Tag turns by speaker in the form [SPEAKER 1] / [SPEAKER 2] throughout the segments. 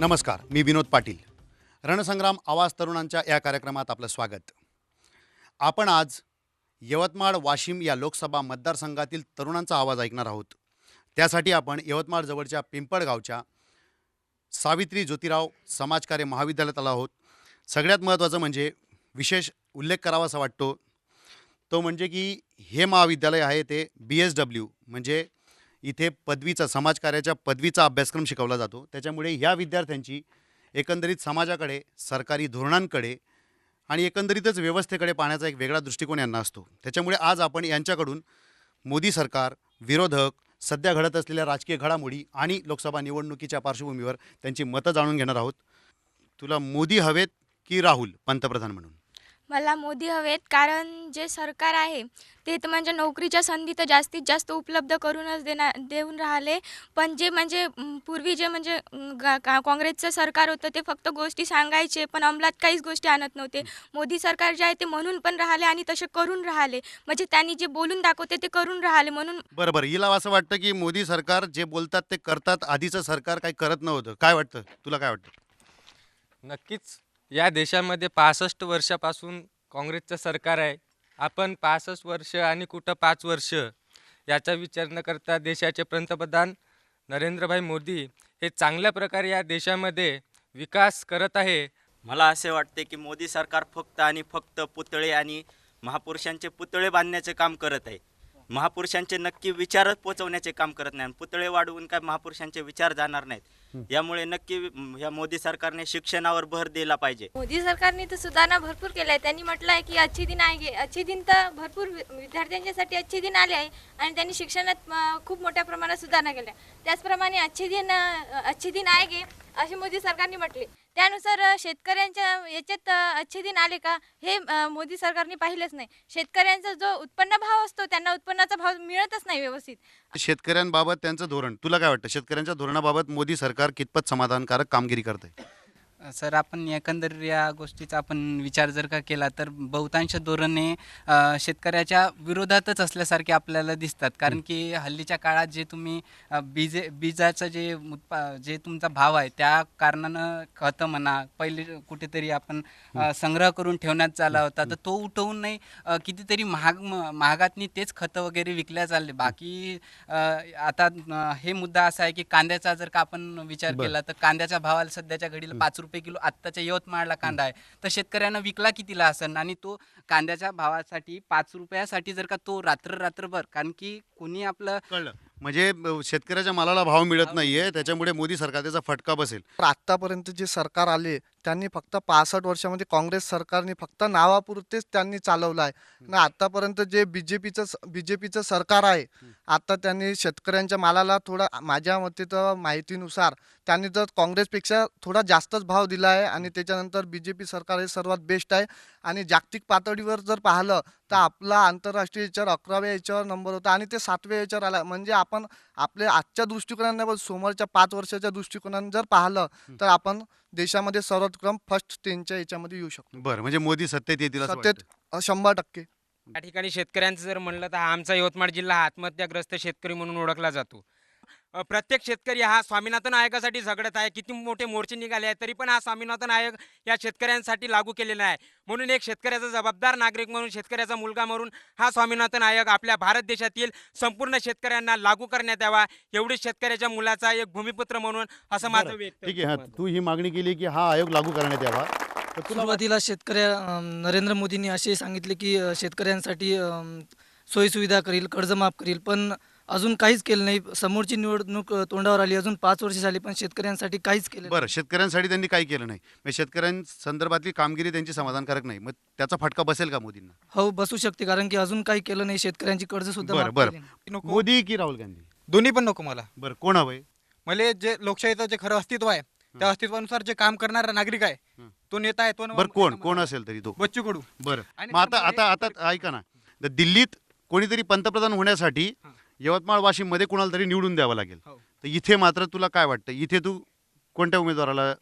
[SPEAKER 1] नमस्कार मी विनोद पाटील. रणसंग्राम आवाज तरुणांच्या या कार्यक्रमात आपलं स्वागत. आपण आज यवतमाळ वाशिम या लोकसभा मतदारसंघातील तरुणांचा आवाज ऐकणार आहोत. त्यासाठी आपण यवतमाळ जवळच्या पिंपळगावच्या सावित्री ज्योतिराव समाजकार्य महाविद्यालयात आलो आहोत. सगळ्यात महत्त्वाचं म्हणजे विशेष उल्लेख करावासा वाटतो. तो म्हणजे की हे महाविद्यालय आहे ते बी एस डब्ल्यू म्हणजे इथे पदवीचा समाजकार्याच्या पदवीचा अभ्यासक्रम शिकवला जातो. त्याच्यामुळे ह्या विद्यार्थ्यांची एकंदरीत समाजाकडे सरकारी धोरणांकडे आणि एकंदरीतच व्यवस्थेकडे पाहण्याचा एक वेगळा दृष्टिकोन यांना असतो. त्याच्यामुळे आज आपण यांच्याकडून मोदी सरकार विरोधक सध्या घडत असलेल्या राजकीय घडामोडी आणि लोकसभा निवडणुकीच्या पार्श्वभूमीवर त्यांची मतं जाणून घेणार आहोत. तुला मोदी हवेत की राहुल? पंतप्रधान म्हणून.
[SPEAKER 2] मला मोदी हवेत कारण जे सरकार आहे ते तर म्हणजे नोकरीच्या संधी तर जास्तीत जास्त उपलब्ध करूनच देणार देऊन राहिले. पण जे म्हणजे पूर्वी जे म्हणजे म, गा- का- काँग्रेसचं सरकार होतं ते फक्त गोष्टी सांगायचे पण अंमलात काहीच गोष्टी आणत नव्हते. मोदी सरकार जे आहे ते म्हणून पण राहिले आणि तसे करून राहिले. म्हणजे त्यांनी जे बोलून दाखवते ते करून राहिले. म्हणून
[SPEAKER 1] बरं बरं. हिला असं वाटतं की मोदी सरकार जे बोलतात ते करतात. आधीचं सरकार काही करत नव्हतं. काय वाटतं? तुला काय वाटतं?
[SPEAKER 3] नक्कीच. या देशामध्ये पासष्ट वर्षापासून काँग्रेसचं सरकार आहे. आपण पासष्ट वर्ष आणि कुठं पाच वर्ष याचा विचार न करता देशाचे पंतप्रधान नरेंद्रभाई मोदी हे चांगल्या प्रकारे या देशामध्ये विकास करत आहे.
[SPEAKER 4] मला असे वाटते की मोदी सरकार फक्त आणि फक्त पुतळे आणि महापुरुषांचे पुतळे बांधण्याचे काम करत आहे. महापुरुषांचे नक्की विचारच पोचवण्याचे काम करत नाही पुतळे वाढवून काय महापुरुषांचे विचार जाणार नाहीत. यामुळे नक्की या मोदी सरकारने शिक्षणावर भर दिला पाहिजे.
[SPEAKER 5] मोदी सरकारने तर सुधारणा भरपूर केल्या आहे त्यांनी म्हटलं आहे की अच्छी दिन आहे अच्छे दिन तर भरपूर विद्यार्थ्यांच्यासाठी अच्छे दिन आले आहे आणि त्यांनी शिक्षणात खूप मोठ्या प्रमाणात सुधारणा केल्या. त्याचप्रमाणे अच्छे दिन अच्छे दिन आहे गे असे मोदी सरकारने म्हटले. त्यानुसार शेतकऱ्यांच्या याच्यात अच्छे दिन आले का? हे मोदी सरकारने पाहिलेच नाही. शेतकऱ्यांचा जो उत्पन्न भाव असतो त्यांना उत्पन्नाचा भाव मिळतच नाही व्यवस्थित.
[SPEAKER 1] शेतकऱ्यांबाबत त्यांचं धोरण तुला काय वाटतं? शेतकऱ्यांच्या धोरणाबाबत मोदी सरकार कितपत समाधानकारक कामगिरी करते
[SPEAKER 6] सर आपण एकंदर या गोष्टीचा आपण विचार जर का केला तर बहुतांश धोरणे अ, शेतकऱ्याच्या विरोधातच असल्यासारखे आपल्याला दिसतात. कारण की हल्लीच्या काळात जे तुम्ही अ, बीजे बीजाचं जे उत्पा जे तुमचा भाव आहे त्या कारणानं खतं म्हणा पहिले कुठेतरी आपण अ, संग्रह करून ठेवण्यात आला होता. तर तो उठवून नाही अ, कितीतरी महाग म- महागातनी तेच खतं वगैरे विकल्या चालले. बाकी अ, आता अ, हे मुद्दा असा आहे की कांद्याचा जर का आपण विचार
[SPEAKER 1] बरं.
[SPEAKER 6] केला तर कांद्याच्या भावाला सध्याच्या घडीला पाच रुपये किलो आत्ताच्या यवतमाळला कांदा आहे. तर शेतकऱ्यांना विकला कितीला असेल आणि तो कांद्याच्या भावासाठी पाच रुपयासाठी जर का तो रात्र रात्रभर कारण की कोणी आपलं
[SPEAKER 1] कळलं. म्हणजे शेतकऱ्याच्या मालाला भाव मिळत नाहीये. त्याच्यामुळे मोदी सरकार त्याचा फटका बसेल.
[SPEAKER 7] तर आत्तापर्यंत जे सरकार आले त्यांनी फक्त पासष्ट वर्षामध्ये काँग्रेस सरकारने फक्त नावापुरतेच त्यांनी चालवलं आहे. आणि आतापर्यंत जे बी जे पीचं बी जे पीचं सरकार आहे आता त्यांनी शेतकऱ्यांच्या मालाला थोडा माझ्या मते तर माहितीनुसार त्यांनी तर काँग्रेसपेक्षा थोडा जास्तच भाव दिला आहे आणि त्याच्यानंतर बी जे पी सरकार हे सर्वात बेस्ट आहे. आणि जागतिक पातळीवर जर पाहिलं तर आपला आंतरराष्ट्रीय याच्यावर अकराव्या याच्यावर नंबर होता आणि ते सातव्या याच्यावर आला. म्हणजे आपण आपल्या आजच्या दृष्टिकोनाने पण समोरच्या पाच वर्षाच्या दृष्टिकोनाने जर पाहिलं तर आपण देशामध्ये सर्वोत्तम फर्स्ट टेनच्या याच्यामध्ये येऊ शकतो.
[SPEAKER 1] बरं म्हणजे मोदी सत्तेत येतील असं
[SPEAKER 7] सत्तेत
[SPEAKER 1] वाटतं.
[SPEAKER 7] अ, शंभर टक्के.
[SPEAKER 8] या ठिकाणी शेतकऱ्यांचं जर म्हणलं तर हा आमचा यवतमाळ जिल्हा हा आत्महत्याग्रस्त शेतकरी म्हणून ओळखला जातो. प्रत्येक शेतकरी हा स्वामीनाथन आयोगासाठी झगडत आहे. किती मोठे मोर्चे निघाले आहेत तरी पण हा स्वामीनाथन आयोग या शेतकऱ्यांसाठी लागू केलेला आहे. म्हणून एक शेतकऱ्याचा जबाबदार नागरिक म्हणून शेतकऱ्याचा मुलगा म्हणून हा स्वामीनाथन आयोग आपल्या भारत देशातील संपूर्ण शेतकऱ्यांना लागू करण्यात यावा. एवढीच शेतकऱ्याच्या मुलाचा एक भूमिपुत्र म्हणून असं माझं व्यक्त
[SPEAKER 1] ठीक आहे. हा तू ही मागणी केली की हा आयोग लागू करण्यात यावा.
[SPEAKER 9] सुरुवातीला शेतकऱ्या नरेंद्र मोदींनी असे सांगितले की शेतकऱ्यांसाठी सोयीसुविधा करील कर्ज माफ करील पण अजून काहीच केलं नाही. समोरची निवडणूक तोंडावर आली अजून पाच वर्ष झाली पण शेतकऱ्यांसाठी काहीच केलं नाही.
[SPEAKER 1] बरं शेतकऱ्यांसाठी त्यांनी काही केलं नाही. म्हणजे शेतकऱ्यांसंदर्भातली कामगिरी त्यांची समाधानकारक नाही. मग त्याचा फटका बसेल का मोदींना?
[SPEAKER 9] हो बसू शकते कारण की अजून काही केलं नाही. शेतकऱ्यांची कर्ज सुद्धा
[SPEAKER 1] बरं
[SPEAKER 9] माफ
[SPEAKER 1] बरं.
[SPEAKER 9] केली नाही.
[SPEAKER 10] नको.
[SPEAKER 1] मोदी की राहुल गांधी?
[SPEAKER 10] दोन्ही पण नको मला.
[SPEAKER 1] बरं कोण हवंय?
[SPEAKER 10] मला जे लोकशाहीचं जे खरं अस्तित्व आहे त्या अस्तित्वानुसार जे काम करणारा नागरिक आहे. तो नेता आहे तो
[SPEAKER 1] बरं कोण? कोण असेल तरी तो?
[SPEAKER 10] बच्चू कडू.
[SPEAKER 1] बरं.
[SPEAKER 10] आणि
[SPEAKER 1] मग आता
[SPEAKER 10] त्यामध्ये-
[SPEAKER 1] आता आता ऐका ना. दिल्लीत कोणीतरी पंतप्रधान होण्यासाठी. यवतमाळ वाशिममध्ये कोणाला तरी निवडून द्यावं लागेल.
[SPEAKER 10] हो.
[SPEAKER 1] तर इथे मात्र तुला काय वाटतं? इथे तू कोणत्या उमेदवाराला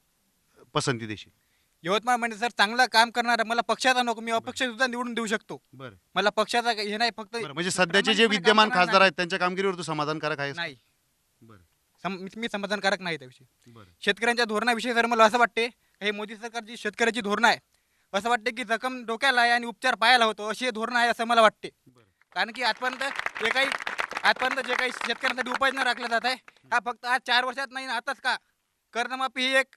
[SPEAKER 1] पसंती देशील?
[SPEAKER 10] यवतमाळ म्हणजे सर चांगलं काम करणारा मला पक्षाचा नको मी अपक्ष सुद्धा निवडून देऊ शकतो.
[SPEAKER 1] बरं.
[SPEAKER 10] मला पक्षाचा हे नाही फक्त
[SPEAKER 1] बरं म्हणजे सध्याचे जे
[SPEAKER 10] प्रामाणिकपणे काम
[SPEAKER 1] विद्यमान
[SPEAKER 10] करणारा
[SPEAKER 1] खासदार आहेत त्यांच्या कामगिरीवर तू समाधानकारक आहेस
[SPEAKER 10] नाही.
[SPEAKER 1] बरं.
[SPEAKER 10] सम मी- मी समाधानकारक नाही त्याविषयी. शेतकऱ्यांच्या धोरणाविषयी जर मला असं वाटते हे मोदी सरकारची शेतकऱ्याची धोरणं आहे. असं वाटते की जखम डोक्याला आहे आणि उपचार पायाला होतो अशी हे धोरणं आहे असं मला वाटते. कारण की आजपर्यंत जे काही आजपर्यंत जे काही शेतकऱ्यांसाठी उपाययोजना राखल्या जात आहे हा फक्त आज चार वर्षात नाही आताच का? कर्जमाफी ही एक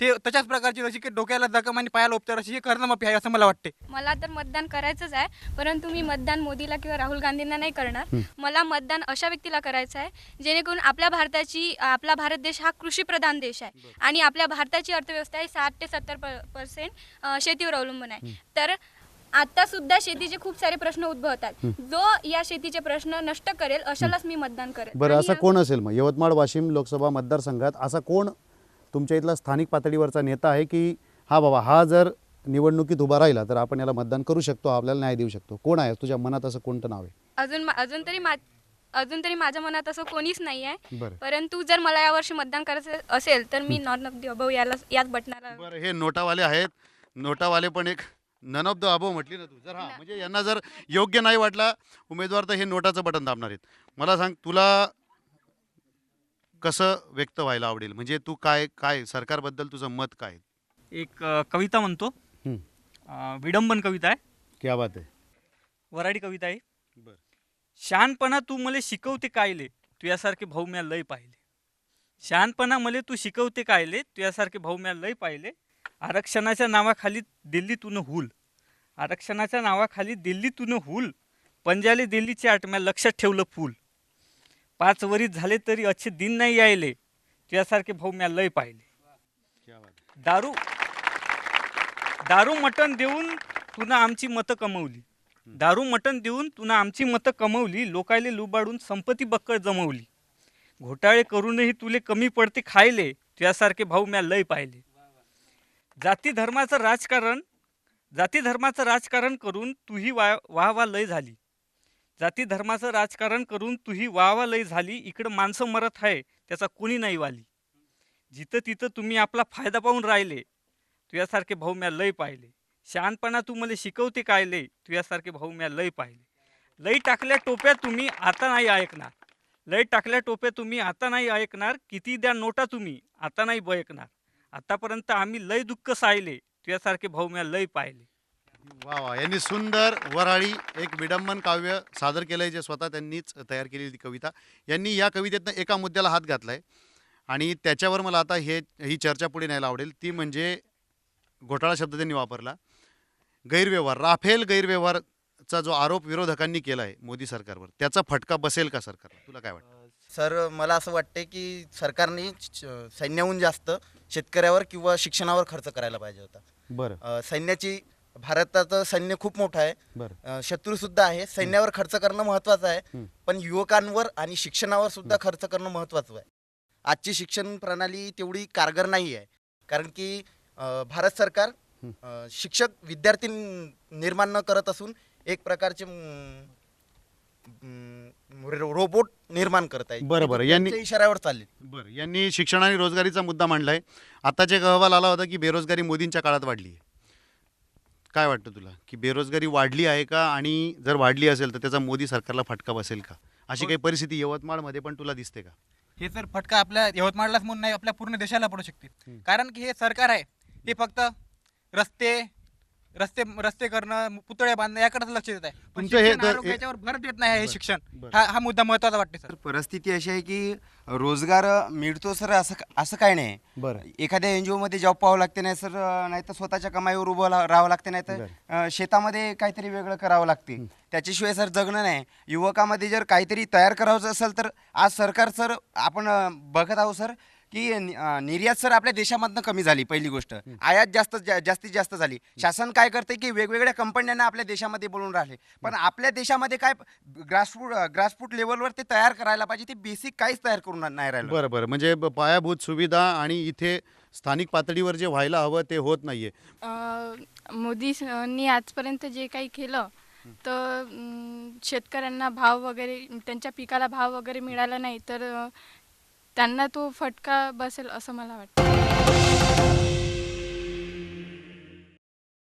[SPEAKER 10] ते तशाच प्रकारची जशी की डोक्याला जखम आणि पायाला उपचार अशी ही कर्जमाफी आहे असं मला वाटते.
[SPEAKER 5] मला तर मतदान करायचंच आहे परंतु मी मतदान मोदीला किंवा राहुल गांधींना नाही करणार. मला मतदान अशा व्यक्तीला करायचं आहे जेणेकरून आपल्या भारताची आपला भारत देश हा कृषीप्रधान देश आहे आणि आपल्या भारताची अर्थव्यवस्था ही साठ ते सत्तर पर्सेंट शेतीवर अवलंबून आहे. तर आता सुद्धा शेतीचे खूप सारे प्रश्न उद्भवतात. जो या शेतीचे प्रश्न नष्ट करेल अशालाच मी मतदान करेल.
[SPEAKER 1] बरं असं कोण असेल मग? यवतमाळ वाशिम लोकसभा मतदारसंघात असा कोण तुमच्या इथला स्थानिक पातळीवरचा नेता आहे की हा बाबा हा जर निवडणुकीत उभा राहिला तर आपण याला मतदान करू शकतो आपल्याला न्याय देऊ शकतो. कोण आहे? तुझ्या मनात असं कोणतं नाव आहे?
[SPEAKER 2] अजून मा- अजून तरी मा अजून तरी माझ्या मनात असं कोणीच नाही आहे.
[SPEAKER 1] बरं.
[SPEAKER 2] परंतु जर मला यावर्षी मतदान करायचं असेल तर मी नॉन ऑफ द अबव याला याच बटनाला
[SPEAKER 1] बरं हे नोटावाले आहेत. नोटावाले पण एक नन ऑफ द अबो म्हटली ना तू. जर हा म्हणजे यांना जर योग्य नाही वाटला उमेदवार तर हे नोटाचं बटन दाबणार आहेत. मला सांग तुला कसं व्यक्त व्हायला आवडेल? म्हणजे तू काय काय सरकारबद्दल तुझं मत काय?
[SPEAKER 11] एक अ, कविता म्हणतो. अ, विडंबन कविता आहे.
[SPEAKER 1] क्या बात आहे.
[SPEAKER 11] वराडी कविता आहे.
[SPEAKER 1] बरं.
[SPEAKER 11] शहाणपणा तू मला शिकवते कायले तुझ्यासारखे भाऊ म्या लय पाहिले. शहाणपणा मला तू शिकवते कायले तुझ्यासारखे भाऊ म्या लय पाहिले. आरक्षणाच्या नावाखाली दिल्लीतून हुल. आरक्षणाच्या नावाखाली दिल्लीतून हुल. पंजाले दिल्लीच्या आटम्या लक्षात ठेवलं फूल. पाच वरीत झाले तरी अच्छे दिन नाही यायले. तुझ्यासारखे भाऊ म्या लय पाहिले. दारू दारू मटण देऊन तुनं आमची मतं कमवली. दारू मटण देऊन तुनं आमची मतं कमवली. लोकायले लुबाडून संपत्ती बक्कळ जमवली. घोटाळे करूनही तुले कमी पडते खायले. तुझ्यासारखे भाऊ म्या लय पाहिले. जाती धर्माचं राजकारण जाती धर्माचं राजकारण करून तुही वा वाह वा लय झाली. जाती धर्माचं राजकारण करून तुही वाह वा लय झाली इकडं माणसं मरत आहे त्याचा कोणी नाही वाली. जिथं तिथं तुम्ही आपला फायदा पाहून राहिले तुझ्यासारखे भाऊ म्या लय पाहिले. शहाणपणा तू मला शिकवते काय लय तुझ्यासारखे भाऊ म्या लय पाहिले. लय टाकल्या टोप्या तुम्ही आता नाही ऐकणार. लय टाकल्या टोप्या तुम्ही आता नाही ऐकणार किती द्या नोटा तुम्ही आता नाही बयकणार आतापर्यंत आम्ही लय दुःख साहिले तुझ्यासारखे भाऊ म्या लय पाहिले
[SPEAKER 1] वा वा. यांनी सुंदर वराळी एक विडंबन काव्य सादर केलं आहे जे स्वतः त्यांनीच तयार केलेली ती कविता. यांनी या कवितेतनं एका मुद्द्याला हात घातला आहे आणि त्याच्यावर मला आता हे ही चर्चा पुढे न्यायला आवडेल. ती म्हणजे घोटाळा शब्द त्यांनी वापरला. गैरव्यवहार. राफेल गैरव्यवहारचा जो आरोप विरोधकांनी केला आहे मोदी सरकारवर त्याचा फटका बसेल का सरकारला? तुला काय वाटतं?
[SPEAKER 12] सर मला असं वाटते की सरकारने सैन्याहून जास्त शेतकऱ्यावर किंवा शिक्षणावर खर्च करायला पाहिजे होता.
[SPEAKER 1] बरं.
[SPEAKER 12] अ, सैन्याची भारताचं सैन्य खूप मोठं आहे.
[SPEAKER 1] बरं.
[SPEAKER 12] अ, शत्रूसुद्धा आहे. सैन्यावर खर्च करणं महत्त्वाचं आहे. पण युवकांवर आणि शिक्षणावर सुद्धा खर्च करणं महत्त्वाचं आहे. आजची शिक्षण प्रणाली तेवढी कारगर नाही आहे. कारण की अ, भारत सरकार. अ, शिक्षक विद्यार्थी निर्माण न करत असून एक प्रकारचे म, रोबोट निर्माण करत आहे
[SPEAKER 1] बरं, बरं. यांनी-
[SPEAKER 12] त्यांच्या इशाऱ्यावर चालले.
[SPEAKER 1] बरं. यांनी शिक्षण आणि रोजगारीचा मुद्दा मांडला आहे आताच एक अहवाल आला होता की बेरोजगारी मोदींच्या काळात वाढली आहे. काय वाटतं तुला? की बेरोजगारी वाढली आहे का? आणि जर वाढली असेल तर त्याचा मोदी सरकारला फटका बसेल का? अशी काही परिस्थिती यवतमाळमध्ये पण तुला दिसते का?
[SPEAKER 10] हे सर फटका आपल्या यवतमाळलाच म्हणून नाही आपल्या पूर्ण देशाला पडू शकते कारण की हे सरकार आहे. हे फक्त रस्ते रस्ते रस्ते करणं पुतळे बांधणं याकडेच लक्ष देत आहे. पण
[SPEAKER 1] तुमचं हे
[SPEAKER 10] शिक्षण,
[SPEAKER 1] तर-
[SPEAKER 10] आरोग्य याच्यावर भर देत नाही हे शिक्षण.
[SPEAKER 1] बरं.
[SPEAKER 10] हा हा मुद्दा महत्त्वाचा वाटते सर.
[SPEAKER 13] तर परिस्थिती अशी आहे की रोजगार मिळतो सर असं असं काय नाही.
[SPEAKER 1] बरं.
[SPEAKER 13] एखाद्या एन जी ओमध्ये जॉब पाहावं लागते नाही सर नाही तर स्वतःच्या कमाईवर उभं ला- राहावं लागते नाही तर अं, शेतामध्ये काहीतरी वेगळं करावं लागते. त्याच्याशिवाय सर जगणं नाही. युवकामध्ये जर काहीतरी तयार करायचं असेल तर आज सरकार सर आपण अं, बघत आहोत सर की नि- अं, निर्यात सर आपल्या देशामधनं कमी झाली पहिली गोष्ट. आयात जास्त जा- जास्तीत जास्त झाली. शासन काय करते की वेगवेगळ्या कंपन्यांना आपल्या देशामध्ये बोलून राहिले. पण आपल्या देशामध्ये काय ग्रासफूट ग्रासफूट लेवलवर ते तयार करायला पाहिजे ते बेसिक काहीच तयार करून नाही राहिलं.
[SPEAKER 1] बरं बरं. म्हणजे ब- पायाभूत सुविधा आणि इथे स्थानिक पातळीवर जे व्हायला हवं ते होत नाहीये.
[SPEAKER 2] मोदींनी आजपर्यंत जे काही केलं तर अं, शेतकऱ्यांना भाव वगैरे त्यांच्या पिकाला भाव वगैरे मिळाला नाही तर अं, त्यांना तो फटका बसेल असं मला वाटतं.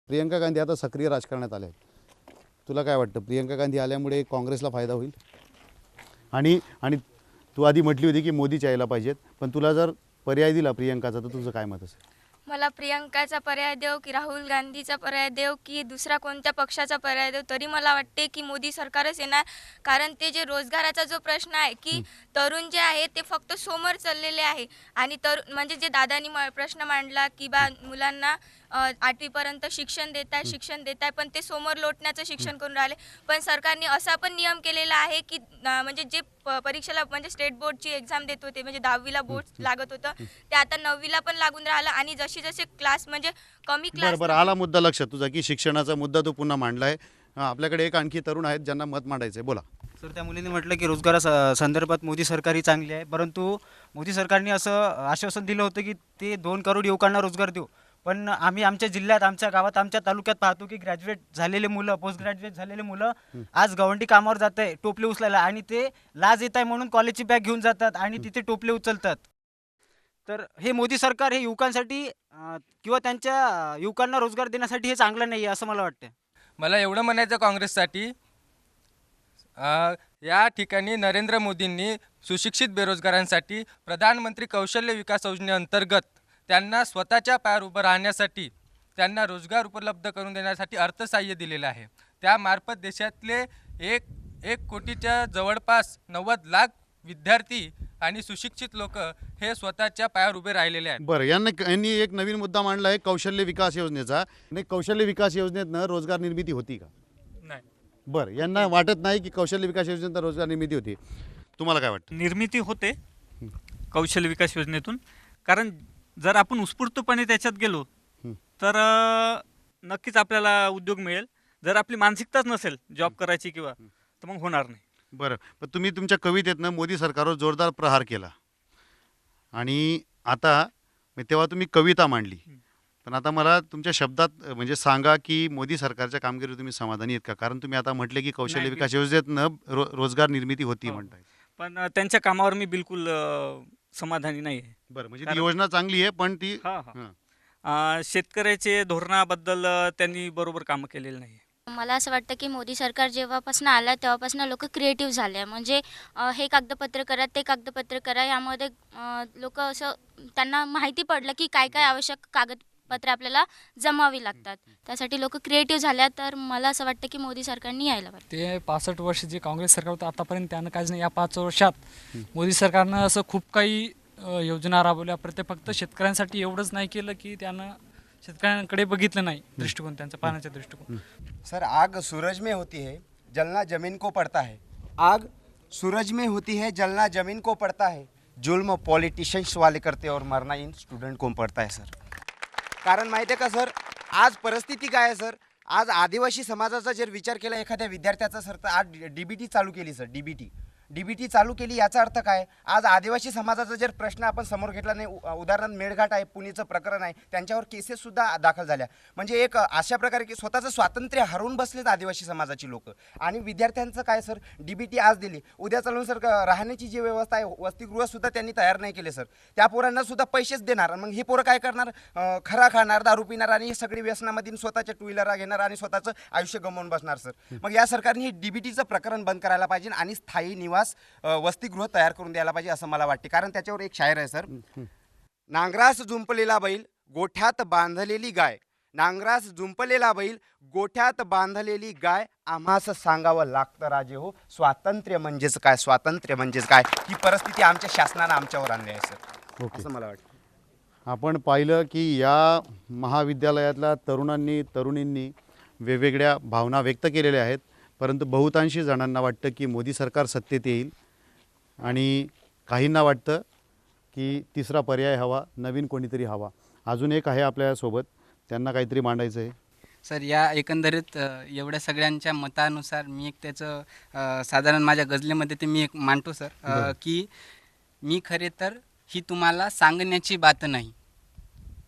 [SPEAKER 1] प्रियंका गांधी आता सक्रिय राजकारणात आल्या आहेत. तुला काय वाटतं? प्रियंका गांधी आल्यामुळे काँग्रेसला फायदा होईल? आणि आणि तू आधी म्हटली होती की मोदीच यायला पाहिजेत पण तुला जर पर्याय दिला प्रियंकाचा तर तुझं काय मत असेल?
[SPEAKER 2] मला प्रियंकाचा पर्याय देव की राहुल गांधीचा पर्याय देव की दुसरा कोणत्या पक्षाचा पर्याय देव? तरी मला वाटते की मोदी सरकारच येणार. कारण ते जे रोजगाराचा जो प्रश्न आहे की तरुण जे आहे ते फक्त समोर चाललेले आहे. आणि तर म्हणजे जे दादानी म- प्रश्न मांडला की बा मुलांना आठवीपर्यंत शिक्षण देत आहे शिक्षण देत आहे पण ते समोर लोटण्याचं शिक्षण करून राहिले. पण सरकारने असा पण नियम केलेला आहे की म्हणजे जे परीक्षेला म्हणजे स्टेट बोर्डची एक्झाम देत होते म्हणजे दहावीला बोर्ड लागत होतं ते आता नववीला पण लागून राहिलं आणि जशी जसे क्लास म्हणजे कमी क्लास
[SPEAKER 1] बरं आला मुद्दा लक्षात तुझा की शिक्षणाचा मुद्दा तू पुन्हा मांडलाय. हां आपल्याकडे एक आणखी तरुण आहेत ज्यांना मत मांडायचं आहे बोला.
[SPEAKER 14] सर त्या मुलीने म्हटलं की रोजगारा स- संदर्भात मोदी सरकार ही चांगली आहे परंतु मोदी सरकारने असं आश्वासन दिलं होतं की ते दोन करोड युवकांना रोजगार देऊ. पण आम्ही आमच्या जिल्ह्यात आमच्या गावात आमच्या तालुक्यात पाहतो की ग्रॅज्युएट झालेले मुलं पोस्ट ग्रॅज्युएट झालेले मुलं आज गवंडी कामावर जात आहे टोपले उचलायला आणि ते लाज येत आहे म्हणून कॉलेजची बॅग घेऊन जातात आणि तिथे टोपले उचलतात. तर हे मोदी सरकार हे युवकांसाठी किंवा त्यांच्या युवकांना रोजगार देण्यासाठी हे चांगलं नाही आहे असं मला वाटतं
[SPEAKER 3] मला एवढं म्हणायचं काँग्रेससाठी या ठिकाणी नरेंद्र मोदींनी सुशिक्षित बेरोजगारांसाठी प्रधानमंत्री कौशल्य विकास योजनेअंतर्गत त्यांना स्वतःच्या पायावर उभं राहण्यासाठी त्यांना रोजगार उपलब्ध करून देण्यासाठी अर्थसहाय्य दिलेलं आहे. त्यामार्फत देशातले एक एक कोटीच्या जवळपास नव्वद लाख विद्यार्थी आणि सुशिक्षित लोक हे स्वतःच्या पायावर उभे राहिलेले आहेत.
[SPEAKER 1] बरं यांनी यांनी एक नवीन मुद्दा मांडला आहे कौशल्य विकास योजनेचा. आणि कौशल्य विकास योजनेतनं रोजगार निर्मिती होती का?
[SPEAKER 11] नाही.
[SPEAKER 1] बरं यांना वाटत नाही की कौशल्य विकास योजनेत रोजगार निर्मिती होती. तुम्हाला काय वाटतं?
[SPEAKER 11] निर्मिती होते कौशल्य विकास योजनेतून. कारण जर आपण उत्स्फूर्तपणे त्याच्यात गेलो तर नक्कीच आपल्याला उद्योग मिळेल. जर आपली मानसिकताच नसेल जॉब करायची किंवा तर मग होणार नाही.
[SPEAKER 1] बरं. पण तुम्ही तुमच्या कवितेतनं मोदी सरकारवर जोरदार प्रहार केला. आणि आता तेव्हा तुम्ही कविता मांडली. पण आता मला तुमच्या शब्दात म्हणजे सांगा की मोदी सरकारच्या कामगिरीवर तुम्ही समाधानी आहेत का? कारण तुम्ही आता म्हटले की कौशल्य विकास योजनेतनं रो रोजगार निर्मिती होती
[SPEAKER 11] हो.
[SPEAKER 1] म्हणताय.
[SPEAKER 11] पण त्यांच्या कामावर मी बिलकुल समाधानी नाही आहे
[SPEAKER 1] बरं म्हणजे ती
[SPEAKER 11] कारण-
[SPEAKER 1] योजना चांगली आहे पण ती
[SPEAKER 11] हा, हा.
[SPEAKER 1] हां.
[SPEAKER 11] अ, शेतकऱ्याचे धोरणाबद्दल अ, त्यांनी बरोबर कामं केलेली नाही
[SPEAKER 15] मला असं वाटतं की मोदी सरकार जेव्हापासून आलं तेव्हापासून लोक क्रिएटिव्ह झाले. म्हणजे अ, हे कागदपत्र करा ते कागदपत्र करा. यामध्ये लोक असं त्यांना माहिती पडलं की काय काय आवश्यक कागदपत्रे आपल्याला जमावी लागतात. त्यासाठी लोक क्रिएटिव्ह झाल्या तर मला असं वाटतं की मोदी सरकारने यायला पाहिजे.
[SPEAKER 16] ते पासष्ट वर्ष जे काँग्रेस सरकार होतं आतापर्यंत त्यानं काहीच नाही. या पाच वर्षात मोदी सरकारनं असं खूप काही योजना राबवल्या. प्रत्येक फक्त शेतकऱ्यांसाठी एवढंच नाही केलं की त्यानं शेतकऱ्यांकडे बघितलं नाही दृष्टिकोन त्यांचा पाहण्याचा दृष्टिकोन.
[SPEAKER 13] सर आग सूरज में होती है जलना जमीन को पड़ता है. आग सूरज में होती है जलना जमीन को पड़ता है. जुल्म पॉलिटिशियन्स वाले करते और मरना इन स्टूडेंट को पड़ता है सर. कारण माहिती आहे का सर? आज परिस्थिती काय आहे सर? आज आदिवासी समाजाचा जर विचार केला एखाद्या विद्यार्थ्याचा सर तर आज डी बी टी चालू केली sir D B T D B T चालू केली याचा अर्थ काय? आज आदिवासी समाजाचा जर प्रश्न आपण समोर घेतला नाही उ- उदाहरणार्थ मेळघाट आहे पुणेचं प्रकरण आहे त्यांच्यावर केसेस सुद्धा दाखल झाल्या. म्हणजे एक अशा प्रकारे की स्वतःचं स्वातंत्र्य हरवून बसलेत आदिवासी समाजाची लोक. आणि विद्यार्थ्यांचं काय सर? डी बी टी आज दिली. उद्या चालून सर राहण्याची जी व्यवस्था आहे वसतिगृह सुद्धा त्यांनी तयार नाही केले सर. त्या पोरांना सुद्धा पैसेच देणार. मग ही पोरं काय करणार? खरा खाणार दारू पिणार आणि सगळी व्यसनामध्ये स्वतःच्या टू व्हीलर घेणार आणि स्वतःचं आयुष्य गमावून बसणार सर. मग या सरकारने हे डीबीटीचं प्रकरण बंद करायला पाहिजे आणि स्थायी निवास अं, वसतिगृह तयार करून द्यायला पाहिजे असं मला वाटते. कारण त्याच्यावर एक शायर आहे सर. नांगरास जुंपलेला बैल गोठ्यात बांधलेली गाय. नांगरास जुंपलेला बैल गोठ्यात बांधलेली गाय. आम्हास सांगावं लागतं राजे हो. स्वातंत्र्य म्हणजेच काय? स्वातंत्र्य म्हणजेच काय? ही परिस्थिती आमच्या शासनानं आमच्यावर आणली आहे सर.
[SPEAKER 1] ओके.
[SPEAKER 13] असं मला वाटतं.
[SPEAKER 1] आपण पाहिलं की या महाविद्यालयातल्या तरुणांनी तरुणींनी वेगवेगळ्या भावना व्यक्त केलेल्या आहेत. परंतु बहुतांशी जणांना वाटतं की मोदी सरकार सत्तेत येईल आणि काहींना वाटतं की तिसरा पर्याय हवा नवीन कोणीतरी हवा. अजून एक आहे आपल्यासोबत त्यांना काहीतरी मांडायचं आहे.
[SPEAKER 6] सर या एकंदरीत एवढ्या सगळ्यांच्या मतानुसार मी एक त्याचं साधारण माझ्या गझलेमध्ये ते मी एक मांडतो सर. की मी खरे तर ही तुम्हाला सांगण्याची बात नाही.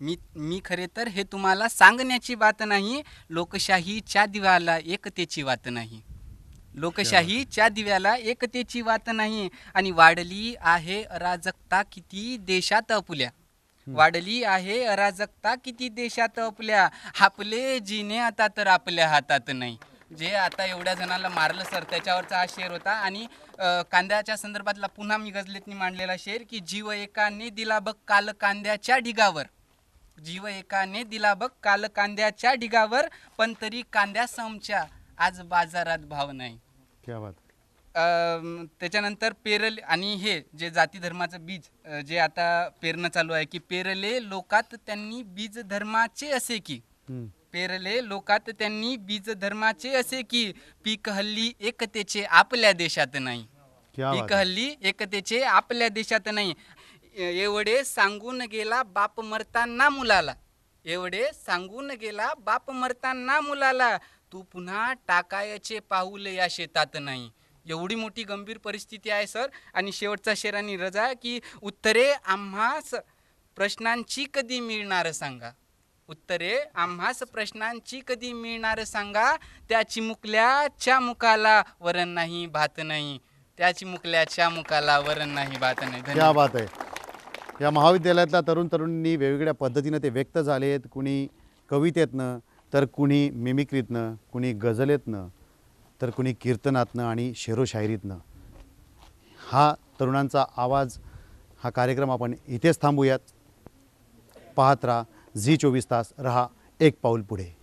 [SPEAKER 6] मी मी खरे तर हे तुम्हाला सांगण्याची बात नाही लोकशाहीच्या दिव्याला एकतेची वात नाही. लोकशाहीच्या दिव्याला एकतेची वात नाही. आणि वाढली आहे अराजकता किती देशात अपुल्या वाढली आहे अराजकता किती देशात आपल्या. आपले जिने आता तर आपल्या हातात नाही. जे आता एवढ्या जणांना मारलं सर त्याच्यावरचा हा शेर होता. आणि कांद्याच्या संदर्भातला पुन्हा मी गजलेतनी मांडलेला शेर की जीव एकाने दिला बघ काल कांद्याच्या ढिगावर जीव एकाने दिला बघ काल कांद्याच्या ढिगावर पण तरी कांद्या समच्या आज बाजारात भाव नाही.
[SPEAKER 1] क्या बात.
[SPEAKER 6] अम, त्याच्यानंतर पेरल आणि हे जे जाती धर्माचं बीज अ, जे आता पेरणं चालू आहे की पेरले लोकात त्यांनी बीज धर्माचे असे की.
[SPEAKER 1] हम्म.
[SPEAKER 6] पेरले लोकात त्यांनी बीज धर्माचे असे की पीक हल्ली एकतेचे आपल्या देशात नाही.
[SPEAKER 1] क्या
[SPEAKER 6] पीक
[SPEAKER 1] बात.
[SPEAKER 6] हल्ली एकतेचे आपल्या देशात नाही. एवढे सांगून गेला बाप मरताना मुलाला. एवढे सांगून गेला बाप मरताना मुलाला. तू पुन्हा टाकायचे पाऊल या शेतात नाही. एवढी मोठी गंभीर परिस्थिती आहे सर. आणि शेवटचा शेरानी रजा की उत्तरे आम्हास प्रश्नांची कधी मिळणार सांगा. उत्तरे आम्हास प्रश्नांची कधी मिळणार सांगा. त्या चिमुकल्याच्या मुखाला वरण नाही भात नाही. त्या चिमुकल्याच्या मुखाला वरण नाही भात नाही. धन्यवाद.
[SPEAKER 1] बात आहे. या महाविद्यालयातल्या तरुण तरुणींनी वेगवेगळ्या पद्धतीनं ते व्यक्त झाले आहेत कुणी कवितेतनं तर कुणी मिमिक्रीतनं कुणी गझलेतनं तर कुणी कीर्तनातनं आणि शेरोशायरीतनं. हा तरुणांचा आवाज हा कार्यक्रम आपण इथेच थांबूयात. पाहत राहा झी चोवीस तास रहा एक पाऊल पुढे.